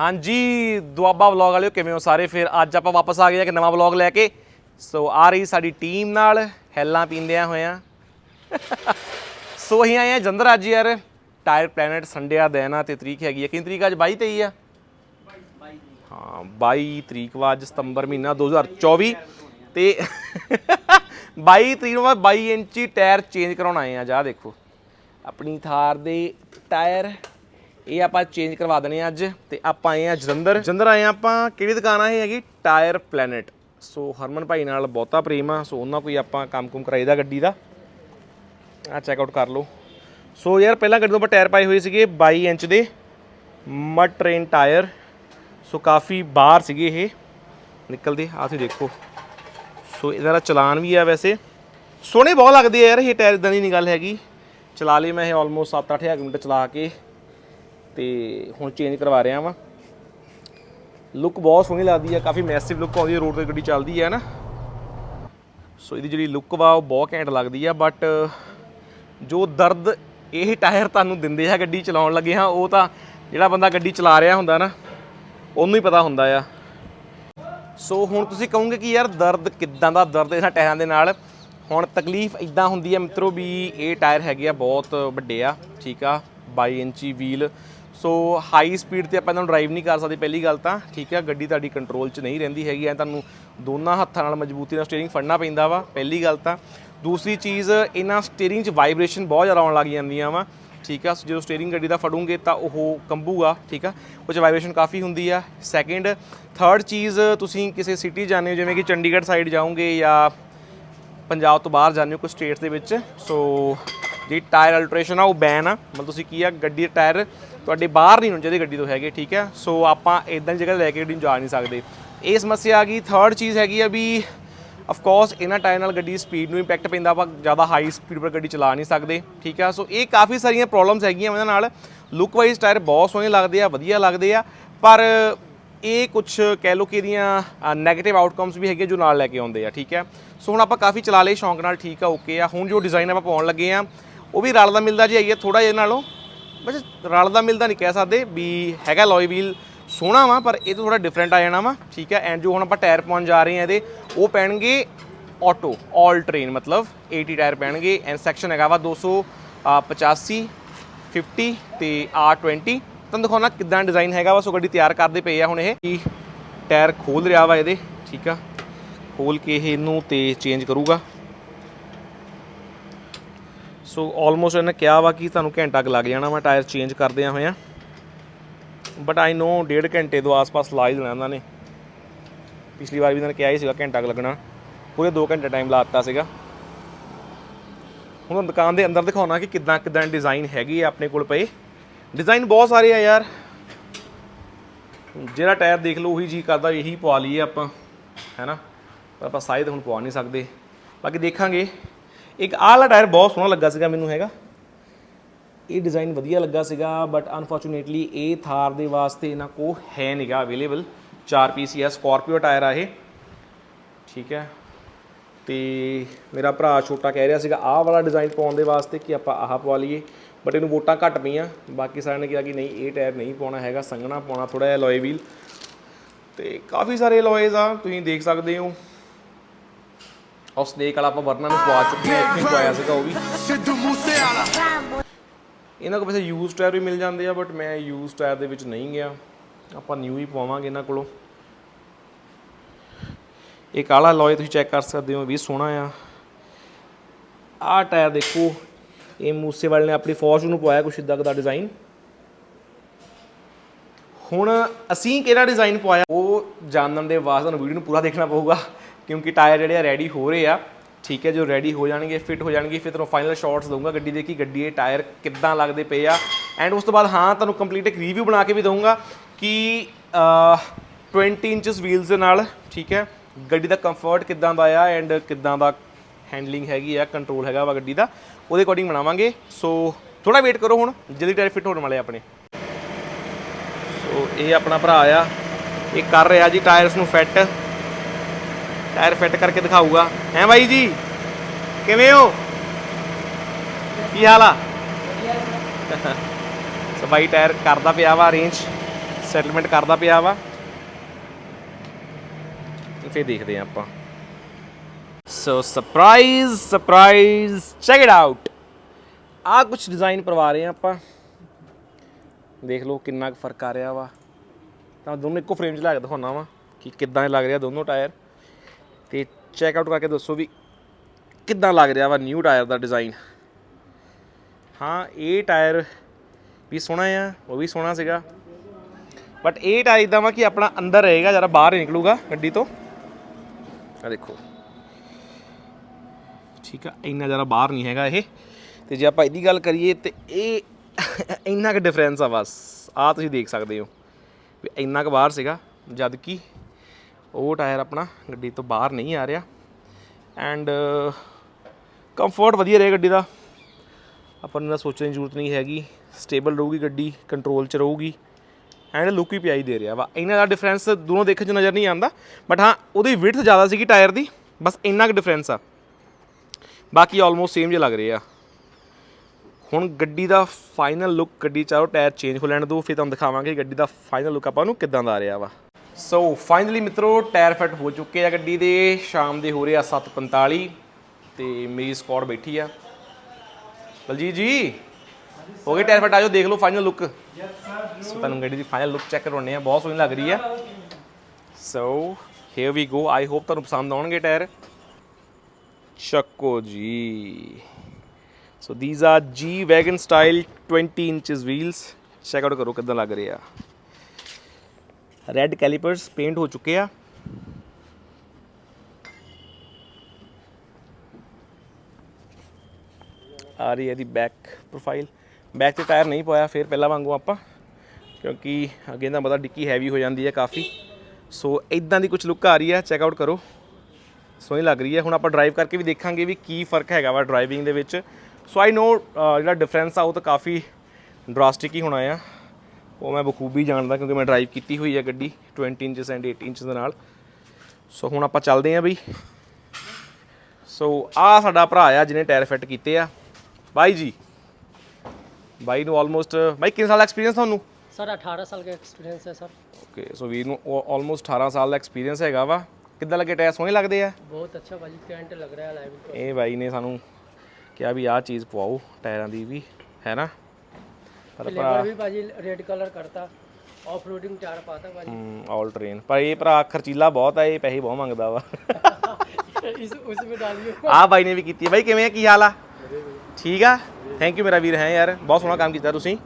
ਹਾਂਜੀ, ਦੁਆਬਾ ਵਲੌਗ ਵਾਲਿਓ, ਕਿਵੇਂ ਹੋ ਸਾਰੇ? ਫਿਰ ਅੱਜ ਆਪਾਂ ਵਾਪਸ ਆ ਗਏ ਆ ਇੱਕ ਨਵਾਂ ਵਲੌਗ ਲੈ ਕੇ। ਸੋ ਆ ਰਹੀ ਸਾਡੀ ਟੀਮ ਨਾਲ, ਹੈਲਾਂ ਪੀਂਦਿਆਂ ਹੋਇਆਂ। ਸੋ ਅਸੀਂ ਆਏ ਆ ਜੰਦਰ ਅੱਜ ਯਾਰ ਟਾਇਰ ਪਲੈਨਟ ਸੰਡੇ ਆ ਦਿਨ ਤੇ ਤਰੀਕ ਹੈਗੀ ਆ। ਕਿੰਨੀ ਤਰੀਕ ਅੱਜ? 22 23 ਆ? ਹਾਂ 22 ਤਰੀਕ ਵਾ ਅੱਜ ਸਤੰਬਰ ਮਹੀਨਾ 2024 ਤੇ 22 ਤਰੀਕ ਨੂੰ ਬਾਅਦ 22 ਇੰਚੀ ਟਾਇਰ ਚੇਂਜ ਕਰਾਉਣ ਆਏ ਆ, ਜਾ ਦੇਖੋ। ਆਪਣੀ ਥਾਰ ਦੇ ਟਾਇਰ ਇਹ ਆਪਾਂ ਚੇਂਜ ਕਰਵਾ ਦੇਣੇ ਆ ਅੱਜ ਤੇ ਆਪਾਂ ਆਏ ਆ ਜਲੰਧਰ। ਜਲੰਧਰ ਆਏ ਆ ਆਪਾਂ, ਕਿਹੜੀ ਦੁਕਾਨ ਆ ਇਹ ਹੈਗੀ? ਟਾਇਰ ਪਲੈਨਟ ਸੋ ਹਰਮਨ ਭਾਈ ਨਾਲ ਬਹੁਤਾ ਪ੍ਰੇਮ ਆ, ਸੋ ਉਹਨਾਂ ਕੋਈ ਆਪਾਂ ਕੰਮ ਕੁਮ ਕਰਾਈਦਾ ਗੱਡੀ ਦਾ। ਆ ਚੈੱਕ ਆਊਟ ਕਰ ਲਓ। ਸੋ ਯਾਰ, ਪਹਿਲਾਂ ਗੱਡੀ ਤੋਂ ਆਪਾਂ ਟਾਇਰ ਪਾਏ ਹੋਏ ਸੀਗੇ 22 ਇੰਚ ਦੇ ਮਡ ਟ੍ਰੇਨ ਟਾਇਰ ਸੋ ਕਾਫੀ ਬਾਹਰ ਸੀਗੇ ਇਹ। ਨਿਕਲਦੇ ਆ ਤੁਸੀਂ ਦੇਖੋ। ਸੋ ਇਹਦਾ ਚਲਾਨ ਵੀ ਆ ਵੈਸੇ। ਸੋਹਣੇ ਬਹੁਤ ਲੱਗਦੇ ਆ ਯਾਰ ਇਹ ਟਾਇਰ ਇਦਾਂ ਦੀ ਨਹੀਂ ਗੱਲ ਹੈਗੀ। ਚਲਾ ਲਈ ਮੈਂ ਇਹ ਆਲਮੋਸਟ 7-8000 ਕਿਲੋਮੀਟਰ ਚਲਾ ਕੇ। ਤੇ ਹੁਣ ਚੇਂਜ ਕਰਵਾ ਰਿਹਾ ਵਾਂ। ਲੁੱਕ ਬਹੁਤ ਸੋਹਣੀ ਲੱਗਦੀ ਆ, ਕਾਫੀ ਮੈਸਿਵ ਲੁੱਕ ਆਉਂਦੀ ਹੈ ਰੋਡ ਤੇ ਗੱਡੀ ਚੱਲਦੀ ਹੈ ਨਾ? ਸੋ ਇਹਦੀ ਜਿਹੜੀ ਲੁੱਕ ਵਾ, ਉਹ ਬਹੁਤ ਘੈਂਟ ਲੱਗਦੀ ਆ ਬਟ ਜੋ ਦਰਦ ਇਹ ਟਾਇਰ ਤੁਹਾਨੂੰ ਦਿੰਦੇ ਆ ਗੱਡੀ ਚਲਾਉਣ ਲੱਗੇ ਹਾਂ ਉਹ ਤਾਂ ਜਿਹੜਾ ਬੰਦਾ ਗੱਡੀ ਚਲਾ ਰਿਹਾ ਹੁੰਦਾ ਨਾ, ਉਹਨੂੰ ਹੀ ਪਤਾ ਹੁੰਦਾ ਆ। ਸੋ ਹੁਣ ਤੁਸੀਂ ਕਹੋਗੇ ਕਿ ਯਾਰ ਦਰਦ ਕਿੱਦਾਂ ਦਾ ਦਰਦ ਇਹਨਾਂ ਟਾਇਰਾਂ ਦੇ ਨਾਲ? ਹੁਣ ਤਕਲੀਫ ਇਦਾਂ ਹੁੰਦੀ ਹੈ ਮਿੱਤਰੋ ਵੀ ਇਹ ਟਾਇਰ ਹੈਗੇ ਆ ਬਹੁਤ ਵੱਡੇ ਆ, ਠੀਕ ਆ 22 ਇੰਚੀ ਵੀਲ ਸੋ ਹਾਈ ਸਪੀਡ ਤੇ ਆਪਾਂ ਇਹਨਾਂ ਨੂੰ ਡਰਾਈਵ ਨਹੀਂ ਕਰ ਸਕਦੇ, ਪਹਿਲੀ ਗੱਲ ਤਾਂ, ਠੀਕ ਆ ਗੱਡੀ ਤੁਹਾਡੀ ਕੰਟਰੋਲ 'ਚ ਨਹੀਂ ਰਹਿੰਦੀ ਹੈਗੀ, ਐ ਤੁਹਾਨੂੰ ਦੋਨਾਂ ਹੱਥਾਂ ਨਾਲ ਮਜ਼ਬੂਤੀ ਨਾਲ ਸਟੀਅਰਿੰਗ ਫੜਨਾ ਪੈਂਦਾ ਵਾ, ਪਹਿਲੀ ਗੱਲ ਤਾਂ। ਦੂਸਰੀ ਚੀਜ਼, ਇਹਨਾਂ ਸਟੀਅਰਿੰਗ 'ਚ ਵਾਈਬ੍ਰੇਸ਼ਨ ਬਹੁਤ ਜ਼ਿਆਦਾ ਆਉਣ ਲੱਗ ਜਾਂਦੀਆਂ ਵਾ, ਠੀਕ ਆ ਸੋ ਜਦੋਂ ਸਟੀਅਰਿੰਗ ਗੱਡੀ ਦਾ ਫੜੂਗੇ ਤਾਂ ਉਹ ਕੰਬੂਗਾ, ਠੀਕ ਆ, ਉਹ 'ਚ ਵਾਈਬ੍ਰੇਸ਼ਨ ਕਾਫੀ ਹੁੰਦੀ ਆ। ਸੈਕਿੰਡ ਥਰਡ ਚੀਜ਼, ਤੁਸੀਂ ਕਿਸੇ ਸਿਟੀ ਜਾਂਦੇ ਹੋ, ਜਿਵੇਂ ਕਿ ਚੰਡੀਗੜ੍ਹ ਸਾਈਡ ਜਾਓਗੇ ਜਾਂ ਪੰਜਾਬ ਤੋਂ ਬਾਹਰ ਜਾਂਦੇ ਹੋ, ਕੋਈ ਸਟੇਟਸ ਦੇ ਵਿੱਚ ਸੋ ਜਿਹੜੀ ਟਾਇਰ ਅਲਟਰੇਸ਼ਨ ਆ, ਉਹ ਬੈਨ ਆ। ਮਤਲਬ ਤੁਸੀਂ ਕੀ ਆ, ਗੱਡੀ ਦੇ ਟਾਇਰ ਤੁਹਾਡੇ ਬਾਹਰ ਨਹੀਂ ਹੋਣੇ ਚਾਹੀਦੇ ਗੱਡੀ ਤੋਂ ਹੈਗੇ, ਠੀਕ ਆ? ਸੋ ਆਪਾਂ ਇਦਾਂ ਦੀ ਜਗ੍ਹਾ ਲੈ ਕੇ ਗੱਡੀ ਨੂੰ ਜਾ ਨਹੀਂ ਸਕਦੇ। ਇਹ ਸਮੱਸਿਆ ਆ ਗਈ। ਥਰਡ ਚੀਜ਼ ਹੈਗੀ ਆ ਵੀ ਆਫ ਕੋਰਸ ਇਹਨਾਂ ਟਾਇਰ ਨਾਲ ਗੱਡੀ ਦੀ ਸਪੀਡ ਨੂੰ ਇੰਪੈਕਟ ਪੈਂਦਾ, ਆਪਾਂ ਜ਼ਿਆਦਾ ਹਾਈ ਸਪੀਡ ਪਰ ਗੱਡੀ ਚਲਾ ਨਹੀਂ ਸਕਦੇ, ਠੀਕ ਆ? ਸੋ ਇਹ ਕਾਫੀ ਸਾਰੀਆਂ ਪ੍ਰੋਬਲਮਸ ਹੈਗੀਆਂ ਇਹਨਾਂ ਨਾਲ। ਲੁੱਕ ਵਾਈਜ਼ ਟਾਇਰ ਬਹੁਤ ਸੋਹਣੇ ਲੱਗਦੇ ਆ, ਵਧੀਆ ਲੱਗਦੇ ਆ, ਪਰ ਇਹ ਕੁਝ ਕਹਿ ਲੋ ਕਿ ਇਹਦੀਆਂ 네ਗੇਟਿਵ ਆਊਟਕਮਸ ਵੀ ਹੈਗੇ ਜੋ ਨਾਲ ਲੈ ਕੇ ਆਉਂਦੇ ਆ, ਠੀਕ ਹੈ ਸੋ ਹੁਣ ਆਪਾਂ ਕਾਫੀ ਚਲਾ ਲਏ, ਸ਼ੌਂਕ ਨਾਲ ਠੀਕ ਆ ਓਕੇ ਆ। ਹੁਣ ਜੋ ਡਿਜ਼ਾਈਨ ਆਪਾਂ ਪਾਉਣ ਲੱਗੇ ਆ ਉਹ ਵੀ ਰਲਦਾ ਮਿਲਦਾ ਜੀ ਆਈ ਹੈ ਥੋੜਾ ਜਿਹਾ ਨਾਲੋਂ। ਬਸ ਰਲਦਾ ਮਿਲਦਾ ਨਹੀਂ ਕਹਿ ਸਕਦੇ ਵੀ ਹੈਗਾ ਲੋਈ ਵੀਲ, ਸੋਹਣਾ ਵਾ, ਪਰ ਇਹ ਤੋਂ ਥੋੜਾ ਡਿਫਰੈਂਟ ਆ ਜਾਣਾ ਵਾ, ਠੀਕ ਹੈ ਐਂਡ ਜੋ ਹੁਣ ਆਪਾਂ ਟਾਇਰ ਪਾਉਣ ਜਾ ਰਹੇ ਆ ਇਹਦੇ, ਉਹ ਪੈਣਗੇ ਆਟੋ ਆਲ ਟ੍ਰੇਨ ਮਤਲਬ 80 ਟਾਇਰ ਪੈਣਗੇ। ਐਂਡ ਸੈਕਸ਼ਨ ਹੈਗਾ ਵਾ 285 50 ਤੇ R20 ਤੁਹਾਨੂੰ ਦਿਖਾਉਣਾ ਕਿਦਾਂ ਡਿਜ਼ਾਈਨ ਹੈਗਾ ਵਾ, ਸੋ ਗੱਡੀ ਤਿਆਰ ਕਰਦੇ ਪਏ ਆ ਹੁਣ ਇਹ। ਕੀ ਟਾਇਰ ਖੋਲ ਰਿਹਾ ਵਾ ਇਹਦੇ, ਠੀਕ ਆ? ਖੋਲ ਕੇ ਇਹ ਇਹਨੂੰ ਤੇ ਚੇਂਜ ਕਰੂਗਾ। ਸੋ ਆਲਮੋਸਟ ਇਹਨੇ ਕਿਹਾ ਵਾ ਕਿ ਤੁਹਾਨੂੰ ਘੰਟਾ ਕੁ ਲੱਗ ਜਾਣਾ ਵਾ ਟਾਇਰ ਚੇਂਜ ਕਰਦਿਆਂ ਹੋਇਆਂ। ਬਟ ਆਈ ਨੋ ਡੇਢ ਘੰਟੇ ਤੋਂ ਆਸ-ਪਾਸ ਲਾ ਹੀ ਦੇਣਾ ਇਹਨਾਂ ਨੇ। ਪਿਛਲੀ ਵਾਰ ਵੀ ਇਹਨਾਂ ਨੇ ਕਿਹਾ ਹੀ ਸੀਗਾ ਘੰਟਾ ਕੁ ਲੱਗਣਾ। ਪੂਰੇ 2 ਘੰਟੇ ਟਾਈਮ ਲਾਤਾ ਸੀਗਾ। ਹੁਣ ਦੁਕਾਨ ਦੇ ਅੰਦਰ ਦਿਖਾਉਣਾ ਕਿ ਕਿਦਾਂ ਕਿਦਾਂ ਡਿਜ਼ਾਈਨ ਹੈਗੀ ਆ ਆਪਣੇ ਕੋਲ ਪਏ। ਡਿਜ਼ਾਈਨ ਬਹੁਤ ਸਾਰੇ ਆ ਯਾਰ। ਜਿਹੜਾ ਟਾਇਰ ਦੇਖ ਲਓ, ਉਹੀ ਜੀ ਕਰਦਾ ਇਹੀ ਪਵਾ ਲਈਏ ਆਪਾਂ ਹੈਨਾ ਪਰ ਆਪਾਂ ਸਾਈਜ਼ ਹੁਣ ਪਵਾ ਨਹੀਂ ਸਕਦੇ। ਬਾਕੀ ਦੇਖਾਂਗੇ। ਇੱਕ ਆਹ ਵਾਲਾ ਟਾਇਰ ਬਹੁਤ ਸੋਹਣਾ ਲੱਗਾ ਸੀਗਾ ਮੈਨੂੰ ਹੈਗਾ। ਇਹ ਡਿਜ਼ਾਈਨ ਵਧੀਆ ਲੱਗਾ ਸੀਗਾ ਬਟ ਅਨਫੋਰਚੂਨੇਟਲੀ ਇਹ ਥਾਰ ਦੇ ਵਾਸਤੇ ਇਹਨਾਂ ਕੋ ਹੈ ਨਹੀਂਗਾ ਅਵੇਲੇਬਲ 4 ਪੀਸ ਹੀ ਆ ਸਕਾਰਪੀਓ ਟਾਇਰ ਆ ਇਹ। ਠੀਕ ਹੈ। ਤੇ ਮੇਰਾ ਭਰਾ ਛੋਟਾ ਕਹਿ ਰਿਹਾ ਸੀਗਾ, ਆਹ ਵਾਲਾ ਡਿਜ਼ਾਈਨ ਪਾਉਣ ਦੇ ਵਾਸਤੇ ਕਿ ਆਪਾਂ ਆਹ ਪਵਾ ਲਈਏ। ਬਟ ਇਹਨੂੰ ਵੋਟਾਂ ਘੱਟ ਪਈਆਂ। ਬਾਕੀ ਸਾਰਿਆਂ ਨੇ ਕਿਹਾ ਕਿ ਨਹੀਂ, ਇਹ ਟਾਇਰ ਨਹੀਂ ਪਾਉਣਾ ਹੈਗਾ, ਸੰਘਣਾ ਪਾਉਣਾ ਥੋੜਾ ਜਿਹਾ ਲੋਏ ਵੀਲ ਤੇ ਕਾਫੀ ਸਾਰੇ ਲੋਏਜ਼ ਆ, ਤੁਸੀਂ ਦੇਖ ਸਕਦੇ ਹੋ। ਉਹ ਸਨੇਕ ਵਾਲਾ ਆਪਾਂ ਵਰਨਾ ਨੂੰ ਪਵਾ ਚੁੱਕੇ ਹਾਂ ਇੱਥੇ ਪਵਾਇਆ ਸੀਗਾ ਉਹ ਵੀ। ਸਿੱਧੂ ਮੂਸੇ ਵਾਲਾ ਇਹਨਾਂ ਕੋਲ ਵੈਸੇ ਯੂਜ਼ ਟਾਇਰ ਵੀ ਮਿਲ ਜਾਂਦੇ ਆ ਬਟ ਮੈਂ ਯੂਜ਼ ਟਾਇਰ ਦੇ ਵਿੱਚ ਨਹੀਂ ਗਿਆ। ਆਪਾਂ ਨਿਊ ਹੀ ਪਵਾਵਾਂਗੇ ਇਹਨਾਂ ਕੋਲੋਂ। ਇਹ ਕਾਲਾ ਲੋਏ ਤੁਸੀਂ ਚੈੱਕ ਕਰ ਸਕਦੇ ਹੋ ਵੀ ਸੋਹਣਾ ਆ। ਆਹ ਟਾਇਰ ਦੇਖੋ ਇਹ ਮੂਸੇ ਵਾਲੇ ਨੇ ਆਪਣੀ ਫੌਜ ਨੂੰ ਪਵਾਇਆ ਕੁਛ ਇਦਾਂ ਦਾ ਡਿਜ਼ਾਈਨ ਹੁਣ ਅਸੀਂ ਕਿਹੜਾ ਡਿਜ਼ਾਈਨ ਪਵਾਇਆ? ਉਹ ਜਾਣਨ ਦੇ ਵਾਸਤੇ ਤੁਹਾਨੂੰ ਵੀਡੀਓ ਨੂੰ ਪੂਰਾ ਦੇਖਣਾ ਪਊਗਾ। ਕਿਉਂਕਿ ਟਾਇਰ ਜਿਹੜੇ ਆ ਰੈਡੀ ਹੋ ਰਹੇ ਆ। ਠੀਕ ਹੈ ਜੋ ਰੈਡੀ ਹੋ ਜਾਣਗੇ ਫਿੱਟ ਹੋ ਜਾਣਗੇ ਫਿਰ ਤੁਹਾਨੂੰ ਫਾਈਨਲ ਸ਼ਾਟਸ ਦਊਂਗਾ ਗੱਡੀ ਦੇ ਕਿ ਗੱਡੀ ਦੇ ਟਾਇਰ ਕਿੱਦਾਂ ਲੱਗਦੇ ਪਏ ਆ। ਐਂਡ ਉਸ ਤੋਂ ਬਾਅਦ ਹਾਂ ਤੁਹਾਨੂੰ ਕੰਪਲੀਟ ਇੱਕ ਰਿਵਿਊ ਬਣਾ ਕੇ ਵੀ ਦਊਂਗਾ ਕਿ ਅਹ, 20 ਇੰਚਸ ਵੀਲਸ ਦੇ ਨਾਲ ਠੀਕ ਹੈ ਗੱਡੀ ਦਾ ਕੰਫਰਟ ਕਿੱਦਾਂ ਦਾ ਆ ਐਂਡ ਕਿੱਦਾਂ ਦਾ ਹੈਂਡਲਿੰਗ ਹੈਗੀ ਆ ਕੰਟਰੋਲ ਹੈਗਾ ਵਾ ਗੱਡੀ ਦਾ ਉਹਦੇ ਅਕੋਰਡਿੰਗ ਬਣਾਵਾਂਗੇ। ਸੋ ਥੋੜਾ ਵੇਟ ਕਰੋ ਹੁਣ ਜਲਦੀ ਟਾਇਰ ਫਿੱਟ ਹੋਣ ਵਾਲੇ ਆ ਆਪਣੇ। ਸੋ ਇਹ ਆਪਣਾ ਭਰਾ ਆ ਇਹ ਕਰ ਰਿਹਾ ਜੀ ਟਾਇਰਸ ਨੂੰ ਫਿੱਟ ਟਾਇਰ ਫਿੱਟ ਕਰਕੇ ਦਿਖਾਊਗਾ। ਹੈ ਬਾਈ ਜੀ? ਕਿਵੇਂ ਹੋ? ਕੀ ਹਾਲ ਆ? ਸੋ ਬਾਈ, ਟਾਇਰ ਕਰਦਾ ਪਿਆ ਵਾ ਅਰੇਂਜ ਸੈਟਲਮੈਂਟ ਕਰਦਾ ਪਿਆ ਵਾ। ਫੇਰ ਦੇਖਦੇ ਆ ਆਪਾਂ। So surprise surprise check it out ਆ ਕੁਝ ਡਿਜ਼ਾਈਨ ਕਰਵਾ ਰਹੇ ਆ ਆਪਾਂ। ਦੇਖ ਲਓ ਕਿੰਨਾ ਕੁ ਫ਼ਰਕ ਆ ਰਿਹਾ ਵਾ। ਤਾਂ ਦੋਨੋਂ ਇੱਕੋ ਫਰੇਮ 'ਚ ਲਾ ਕੇ ਦਿਖਾਉਣਾ ਵਾ ਕਿ ਕਿੱਦਾਂ ਲੱਗ ਰਿਹਾ ਦੋਨੋਂ ਟਾਇਰ। ਤੇ ਚੈੱਕ ਆਊਟ ਕਰਕੇ ਦੱਸੋ ਵੀ ਕਿੱਦਾਂ ਲੱਗ ਰਿਹਾ ਵਾ ਨਿਊ ਟਾਇਰ ਦਾ ਡਿਜ਼ਾਈਨ ਹਾਂ, ਇਹ ਟਾਇਰ ਵੀ ਸੋਹਣਾ ਆ, ਉਹ ਵੀ ਸੋਹਣਾ ਸੀਗਾ। ਬਟ ਇਹ ਟਾਇਰ ਇਦਾਂ ਵਾ ਕਿ ਆਪਣਾ ਅੰਦਰ ਰਹੇਗਾ, ਜਰਾ ਬਾਹਰ ਨਿਕਲੂਗਾ ਗੱਡੀ ਤੋਂ। ਆ ਦੇਖੋ। ਠੀਕ ਆ, ਇੰਨਾ ਜ਼ਿਆਦਾ ਬਾਹਰ ਨਹੀਂ ਹੈਗਾ ਇਹ। ਤੇ ਜੇ ਆਪਾਂ ਇਹਦੀ ਗੱਲ ਕਰੀਏ ਤੇ ਇਹ ਇੰਨਾ ਕੁ ਡਿਫਰੈਂਸ ਆ ਬਸ। ਆ ਤੁਸੀਂ ਦੇਖ ਸਕਦੇ ਹੋ ਵੀ ਇੰਨਾ ਕੁ ਬਾਹਰ ਸੀਗਾ, ਜਦ ਕਿ ਉਹ ਟਾਇਰ ਆਪਣਾ ਗੱਡੀ ਤੋਂ ਬਾਹਰ ਨਹੀਂ ਆ ਰਿਹਾ। ਐਂਡ ਕੰਫਰਟ ਵਧੀਆ ਰਿਹਾ ਗੱਡੀ ਦਾ। ਆਪਾਂ ਨੂੰ ਇਹਦਾ ਸੋਚਣ ਦੀ ਜ਼ਰੂਰਤ ਨਹੀਂ ਹੈਗੀ। ਸਟੇਬਲ ਰਹੂਗੀ ਗੱਡੀ ਕੰਟਰੋਲ 'ਚ ਰਹੂਗੀ। ਐਂਡ ਲੁੱਕ ਵੀ ਪਿਆਈ ਦੇ ਰਿਹਾ ਵਾ। ਇਹਨਾਂ ਦਾ ਡਿਫਰੈਂਸ ਦੋਨੋਂ ਦੇਖਣ 'ਚ ਨਜ਼ਰ ਨਹੀਂ ਆਉਂਦਾ। ਬਟ ਹਾਂ, ਉਹਦੀ ਵਿਡਥ ਜ਼ਿਆਦਾ ਸੀਗੀ ਟਾਇਰ ਦੀ। ਬਸ ਇੰਨਾ ਕੁ ਡਿਫਰੈਂਸ ਆ। ਬਾਕੀ ਆਲਮੋਸਟ ਸੇਮ ਜਿਹਾ ਲੱਗ ਰਹੇ ਆ। ਹੁਣ ਗੱਡੀ ਦਾ ਫਾਈਨਲ ਲੁੱਕ ਗੱਡੀ ਚਾਹੋ ਟਾਇਰ ਚੇਂਜ ਹੋ ਲੈਣ ਦੋ ਫਿਰ ਤੁਹਾਨੂੰ ਦਿਖਾਵਾਂਗੇ ਗੱਡੀ ਦਾ ਫਾਈਨਲ ਲੁੱਕ ਆਪਾਂ ਨੂੰ ਕਿੱਦਾਂ ਦਾ ਆ ਰਿਹਾ ਵਾ। ਸੋ ਫਾਈਨਲੀ ਮਿੱਤਰੋ ਟਾਇਰ ਫਿੱਟ ਹੋ ਚੁੱਕੇ ਆ ਗੱਡੀ ਦੇ। ਸ਼ਾਮ ਦੇ ਹੋ ਰਹੇ ਆ 7:45 ਤੇ ਮੇਰੀ ਸਕੁਆਡ ਬੈਠੀ ਆ। ਬਲਜੀਤ ਜੀ, ਹੋ ਗਏ ਟਾਇਰ ਫਿੱਟ ਆਜੋ ਦੇਖ ਲਓ ਫਾਈਨਲ ਲੁੱਕ ਸੋ ਤੁਹਾਨੂੰ ਗੱਡੀ ਦੀ ਫਾਈਨਲ ਲੁੱਕ ਚੈੱਕ ਕਰਵਾਉਣੇ ਆ, ਬਹੁਤ ਸੋਹਣੀ ਲੱਗ ਰਹੀ ਆ। ਸੋ hair we go I hope ਤੁਹਾਨੂੰ ਪਸੰਦ ਆਉਣਗੇ ਟਾਇਰ ਚੱਕੋ ਜੀ। So these are G wagon style 20 inches wheels check out ਕਰੋ ਕਿੱਦਾਂ ਲੱਗ ਰਹੇ ਆ। ਰੈੱਡ ਕੈਲੀਪਰਸ ਪੇਂਟ ਹੋ ਚੁੱਕੇ ਆ। ਆ ਰਹੀ ਹੈ ਦੀ ਬੈਕ ਪ੍ਰੋਫਾਈਲ ਬੈਕ ਤੇ ਟਾਇਰ ਨਹੀਂ ਪਾਇਆ, ਫਿਰ ਪਹਿਲਾਂ ਵਾਂਗੂ ਆਪਾਂ, ਕਿਉਂਕਿ ਅੱਗੇ ਦਾ ਪਤਾ ਡਿੱਕੀ ਹੈਵੀ ਹੋ ਜਾਂਦੀ ਹੈ ਕਾਫੀ। ਸੋ ਇਦਾਂ ਦੀ ਕੁਝ ਲੁੱਕ ਆ ਰਹੀ ਹੈ ਚੈੱਕ ਆਊਟ ਕਰੋ। ਸੋਹਣੀ ਲੱਗ ਰਹੀ ਹੈ। ਹੁਣ ਆਪਾਂ ਡਰਾਈਵ ਕਰਕੇ ਵੀ ਦੇਖਾਂਗੇ ਵੀ ਕੀ ਫ਼ਰਕ ਹੈਗਾ ਵਾ ਡਰਾਈਵਿੰਗ ਦੇ ਵਿੱਚ। ਸੋ ਆਈ ਨੋ ਜਿਹੜਾ ਡਿਫਰੈਂਸ ਆ, ਉਹ ਤਾਂ ਕਾਫੀ ਡਰਾਸਟਿਕ ਹੀ ਹੋਣਾ ਆ। ਉਹ ਮੈਂ ਬਖੂਬੀ ਜਾਣਦਾ ਕਿਉਂਕਿ ਮੈਂ ਡਰਾਈਵ ਕੀਤੀ ਹੋਈ ਹੈ ਗੱਡੀ 20 ਇੰਚਸ ਐਂਡ 18 ਇੰਚਸ ਦੇ ਨਾਲ। ਸੋ ਹੁਣ ਆਪਾਂ ਚੱਲਦੇ ਆਂ ਬਈ। ਸੋ ਆ ਸਾਡਾ ਭਰਾ ਆ ਜਿਹਨੇ ਟਾਇਰ ਫਿੱਟ ਕੀਤੇ ਆ। ਬਾਈ ਜੀ। ਬਾਈ ਨੂੰ ਆਲਮੋਸਟ ਬਾਈ ਕਿੰਨੇ ਸਾਲ ਦਾ ਐਕਸਪੀਰੀਅੰਸ ਤੁਹਾਨੂੰ? ਸਰ 18 ਸਾਲ ਦਾ ਐਕਸਪੀਰੀਅੰਸ ਹੈ ਸਰ ਓਕੇ ਸੋ ਵੀਰ ਨੂੰ ਆਲਮੋਸਟ 18 ਸਾਲ ਦਾ ਐਕਸਪੀਰੀਅੰਸ ਹੈਗਾ ਵਾ। ਕਿੱਦਾਂ ਲੱਗੇ ਟਾਇਰ ਸੋਹਣੇ ਲੱਗਦੇ ਆ? ਬਹੁਤ ਅੱਛਾ ਭਾਜੀ ਕੈਂਟ ਲੱਗ ਰਿਹਾ ਲਾਈਵ ਇਹ ਬਾਈ ਨੇ ਸਾਨੂੰ ਕਿਹਾ ਵੀ ਆਹ ਚੀਜ਼ ਪਵਾਓ ਟਾਇਰਾਂ ਦੀ ਵੀ ਹੈ ਨਾ? ਪਰ ਭਰਾ। ਵੀ ਭਾਜੀ ਰੈੱਡ ਕਲਰ ਕਰਤਾ ਆਫ ਰੋਡਿੰਗ ਚਾਰ ਪਾਤਾ ਭਾਜੀ। ਆਲ ਟ੍ਰੇਨ ਪਰ ਇਹ ਭਰਾ ਖਰਚੀਲਾ ਬਹੁਤ ਆ ਇਹ ਪੈਸੇ ਬਹੁਤ ਮੰਗਦਾ ਵਾ। ਇਸ ਉਸ ਵਿੱਚ ਡਾਲਿਓ ਆ ਬਾਈ ਨੇ ਵੀ ਕੀਤੀ ਹੈ ਬਾਈ ਕਿਵੇਂ ਆ? ਕੀ ਹਾਲ ਆ? ਠੀਕ ਆ? ਥੈਂਕ ਯੂ ਮੇਰਾ ਵੀਰ ਹੈ ਯਾਰ। ਬਹੁਤ ਸੋਹਣਾ ਕੰਮ ਕੀਤਾ ਤੁਸੀਂ।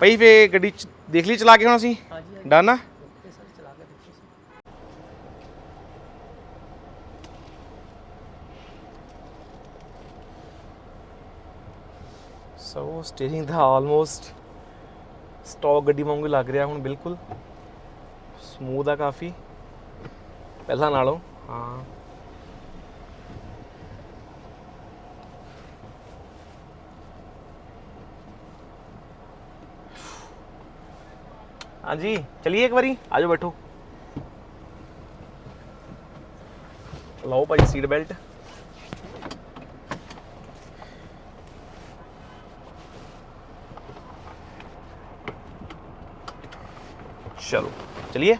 ਪਈ ਫੇ ਗੱਡੀ ਦੇਖ ਲਈ ਚਲਾ ਕੇ ਹੁਣ ਅਸੀਂ? ਡਨ ਆ? ਸੋ ਸਟੀਅਰਿੰਗ ਦਾ ਆਲਮੋਸਟ ਸਟਾਕ ਗੱਡੀ ਵਾਂਗੂ ਲੱਗ ਰਿਹਾ ਹੁਣ ਬਿਲਕੁਲ। ਸਮੂਥ ਆ ਕਾਫੀ। ਪਹਿਲਾਂ ਨਾਲੋਂ। ਹਾਂ। ਹਾਂਜੀ, ਚਲਿਏ ਇੱਕ ਵਾਰੀ। ਆਜੋ ਬੈਠੋ। ਲਓ ਭਾਈ ਸੀਟ ਬੈਲਟ चलो चलिए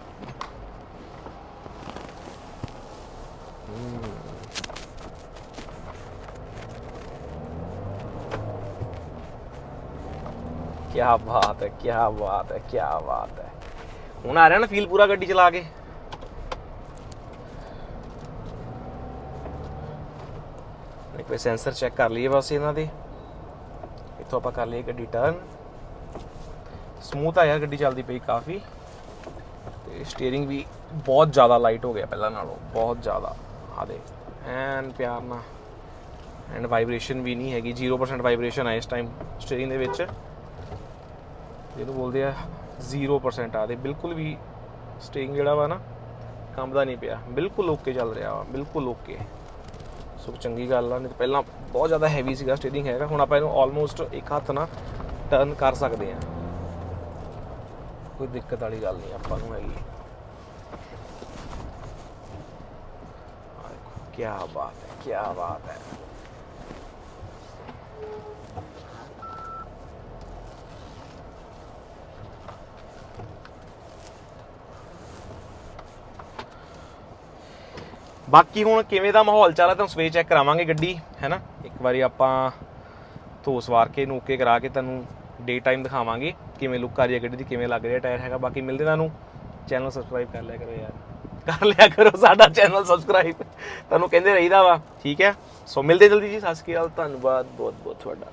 क्या बात है क्या बात है क्या बात है ਹੁਣ ਆ ਰਿਹਾ ਨਾ ਫੀਲ ਪੂਰਾ ਗੱਡੀ ਚਲਾ ਕੇ ਇੱਕ ਵਾਰ ਸੈਂਸਰ ਚੈੱਕ ਕਰ ਲਈਏ ਬਸ ਇਹਨਾਂ ਦੇ ਇੱਥੋਂ ਆਪਾਂ ਕਰ ਲਈਏ ਗੱਡੀ ਟਰਨ ਸਮੂਥ ਆ ਯਾਰ ਗੱਡੀ ਚੱਲਦੀ ਪਈ ਕਾਫੀ ਤੇ ਸਟੀਅਰਿੰਗ ਵੀ ਬਹੁਤ ਜ਼ਿਆਦਾ ਲਾਈਟ ਹੋ ਗਿਆ ਪਹਿਲਾਂ ਨਾਲੋਂ, ਬਹੁਤ ਜ਼ਿਆਦਾ ਆ ਦੇ ਐਨ ਪਿਆਰ ਨਾਲ। ਐਂਡ ਵਾਈਬ੍ਰੇਸ਼ਨ ਵੀ ਨਹੀਂ ਹੈਗੀ 0% ਵਾਈਬ੍ਰੇਸ਼ਨ ਆ ਇਸ ਟਾਈਮ ਸਟੀਅਰਿੰਗ ਦੇ ਵਿੱਚ। ਜਿਹਨੂੰ ਬੋਲਦੇ ਆ 0% ਆ ਦੇ ਬਿਲਕੁਲ ਵੀ ਸਟੀਅਰਿੰਗ ਜਿਹੜਾ ਵਾ ਨਾ, ਕੰਬਦਾ ਨਹੀਂ ਪਿਆ। ਬਿਲਕੁਲ ਓਕੇ ਚੱਲ ਰਿਹਾ ਵਾ, ਬਿਲਕੁਲ ਓਕੇ ਸੋ ਚੰਗੀ ਗੱਲ ਆ, ਨਹੀਂ ਤਾਂ ਪਹਿਲਾਂ ਬਹੁਤ ਜ਼ਿਆਦਾ ਹੈਵੀ ਸੀਗਾ ਸਟੀਅਰਿੰਗ ਹੈਗਾ, ਹੁਣ ਆਪਾਂ ਇਹਨੂੰ ਆਲਮੋਸਟ ਇੱਕ ਹੱਥ ਨਾਲ ਟਰਨ ਕਰ ਸਕਦੇ ਆ। ਕੋਈ ਦਿੱਕਤ ਵਾਲੀ ਗੱਲ ਨਹੀਂ, ਆਪਾਂ ਨੂੰ ਹੈਗੀ। ਕੀ ਬਾਤ ਹੈ ਕੀ ਬਾਤ ਹੈ। ਬਾਕੀ ਹੁਣ ਕਿਵੇਂ ਦਾ ਮਾਹੌਲ ਚੱਲ ਰਿਹਾ ਤੁਹਾਨੂੰ ਸਵੇਰ ਚੈੱਕ ਕਰਾਵਾਂਗੇ ਗੱਡੀ ਹੈਨਾ ਇੱਕ ਵਾਰੀ ਆਪਾਂ ਧੋ ਸਵਾਰ ਕੇ ਨੂੰ ਕਰਾ ਕੇ ਤੁਹਾਨੂੰ ਡੇ ਟਾਈਮ ਦਿਖਾਵਾਂਗੇ ਕਿਵੇਂ ਲੁੱਕ ਆ ਰਹੀ ਹੈ ਗੱਡੀ ਦੀ, ਕਿਵੇਂ ਲੱਗ ਰਿਹਾ ਟਾਇਰ ਹੈਗਾ, ਬਾਕੀ ਮਿਲਦੇ ਤੁਹਾਨੂੰ। ਚੈਨਲ ਸਬਸਕ੍ਰਾਈਬ ਕਰ ਲਿਆ ਕਰੋ ਯਾਰ। ਕਰ ਲਿਆ ਕਰੋ ਸਾਡਾ ਚੈਨਲ ਸਬਸਕ੍ਰਾਈਬ ਤੁਹਾਨੂੰ ਕਹਿੰਦੇ ਰਹੀਦਾ ਵਾ, ਠੀਕ ਹੈ? ਸੋ ਮਿਲਦੇ ਜਲਦੀ ਜੀ, ਸਤਿ ਸ਼੍ਰੀ ਅਕਾਲ, ਧੰਨਵਾਦ ਬਹੁਤ ਬਹੁਤ ਤੁਹਾਡਾ।